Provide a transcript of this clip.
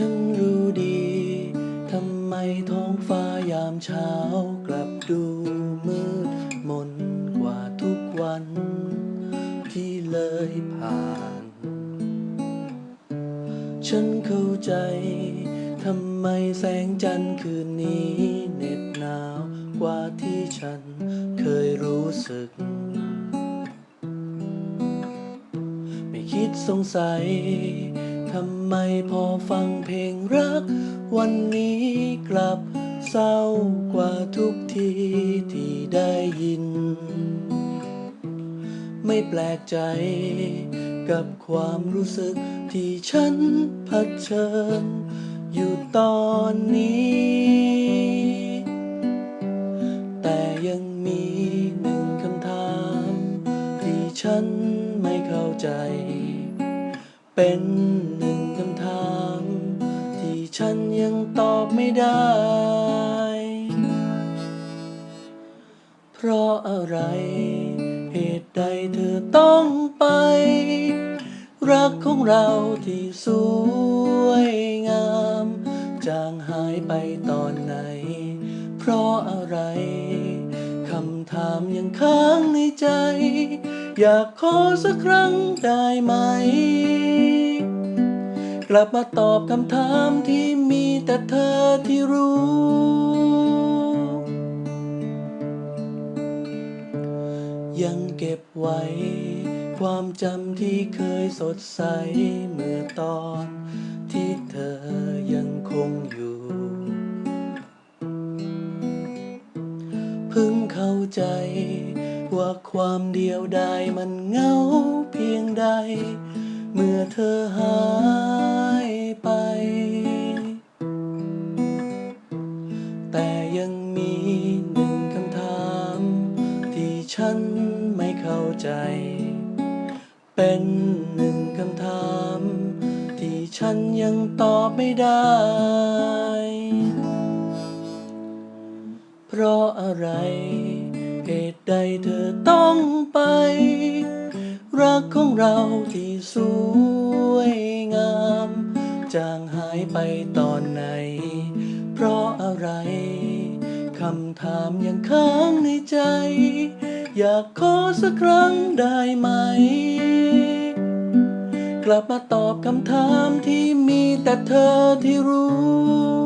ฉันรู้ดีทำไมท้องฟ้ายามเช้ากลับดูมืดมนกว่าทุกวันที่เลยผ่าน ฉันเข้าใจทำไมแสงจันทร์คืนนี้เหน็บหนาวกว่าที่ฉันเคยรู้สึก ไม่คิดสงสัย ทำไมพอฟังเพลงรัก วันนี้กลับเศร้ากว่าทุกทีที่ได้ยิน ไม่แปลกใจกับความรู้สึกที่ฉันเผชิญ อยู่ตอนนี้ แต่ยังมีหนึ่งคำถาม ที่ฉันไม่เข้าใจ เป็นหนึ่งคำถาม ที่ฉันยังตอบไม่ได้ เพราะอะไร เหตุใดเธอต้องไป รักของเราที่สวยงาม จางหายไปตอนไหน เพราะอะไร คำถามยังค้างในใจ อยากขอสักครั้งได้ไหม กลับมาตอบคำถามที่มีแต่เธอที่รู้ ยังเก็บไว้ ความจำที่เคยสดใสเมื่อตอนที่เธอยังคงอยู่ เพิ่งเข้าใจ ว่าความเดียวดายมันเงาเพียงใด เมื่อเธอหายไป แต่ยังมีหนึ่งคำถาม ที่ฉันไม่เข้าใจ เป็นหนึ่งคำถาม ที่ฉันยังตอบไม่ได้ เพราะอะไร เหตุใดเธอต้องไป รักของเราที่สวยงาม จางหายไปตอนไหน เพราะอะไรคำถามยังค้างในใจ อยากขอสักครั้งได้ไหม กลับมาตอบคำถามที่มีแต่เธอที่รู้